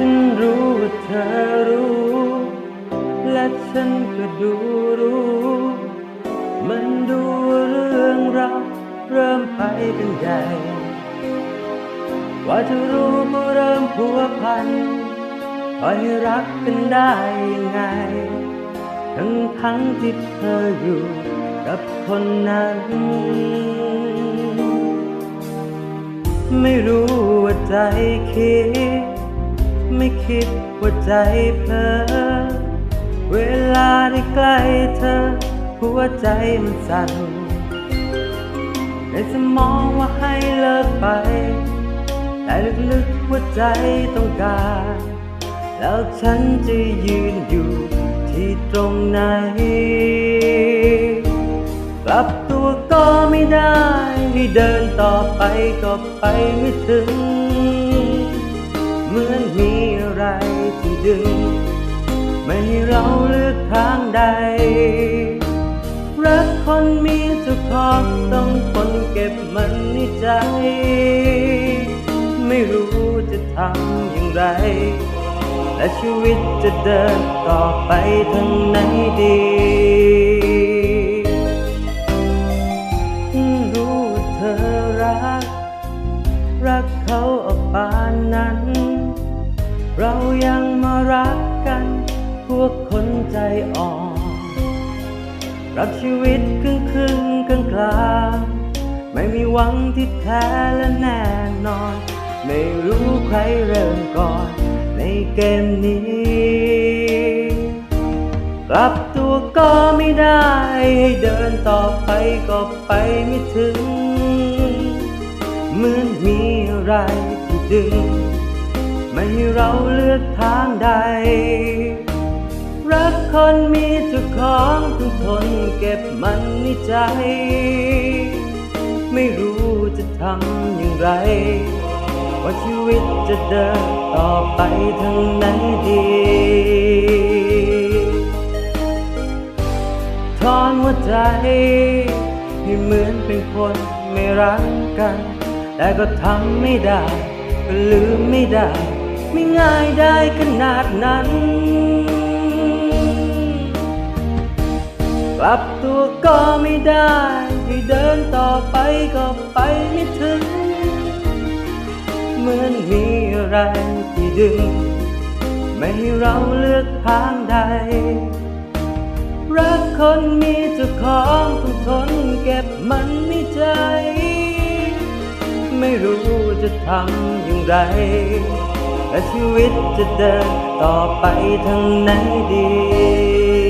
ว่าเธอรู้ และฉันก็ดูรู้ มันดูเรื่องราวเริ่มไปกันใหญ่ ว่าจะรู้ก็เริ่มพัวพันปล่อยให้รักกันได้ยังไง ทั้งทั้งที่เธออยู่กับคนนั้น ไม่รู้ว่าใจคิด ไม่คิดว่าใจเพลอเวลาได้ใกล้เธอ หัวใจมันสั่นในสมองว่าให้เลิกไป แต่ลึกๆหัวใจต้องการ แล้วฉันจะยืนอยู่ที่ตรงไหน กลับตัวก็ไม่ได้ให้เดินต่อไปก็ไปไม่ถึง ดึง ไม่ให้เราเลือกทางใด รักคนมีเจ้าของต้องคนเก็บมันในใจ ไม่รู้จะทำอย่างไร และชีวิตจะเดินต่อไปทางไหนดีรู้เธอรัก รักเขาออกปานนั้น เรายัง รักกัน พวกคนใจอ่อน รักชีวิตครึ่งครึ่งกลางกลางไม่มีหวังที่แท้และแน่นอน ไม่รู้ใครเริ่มก่อน ในเกมนี้ กลับตัวก็ไม่ได้ ให้เดินต่อไปก็ไปไม่ถึง เหมือนมีอะไรที่ดึง ไม่ให้เราเลือกทางใด รักคนมีเจ้าของต้องทนเก็บมันในใจ ไม่รู้จะทำอย่างไร ว่าชีวิตจะเดินต่อไปทางไหนดีถอนหัวใจ ให้เหมือนเป็นคนไม่รักกัน แต่ก็ทำไม่ได้ก็ลืมไม่ได้ ไม่ง่ายได้ขนาดนั้น กลับตัวก็ไม่ได้ให้เดินต่อไปก็ไปไม่ถึง เหมือนมีอะไรที่ดึง ไม่ให้เราเลือกทางใด รักคนมีเจ้าของต้องทนเก็บมันในใจ ไม่รู้จะทำอย่างไร และชีวิตจะเดินต่อไปทางไหนดี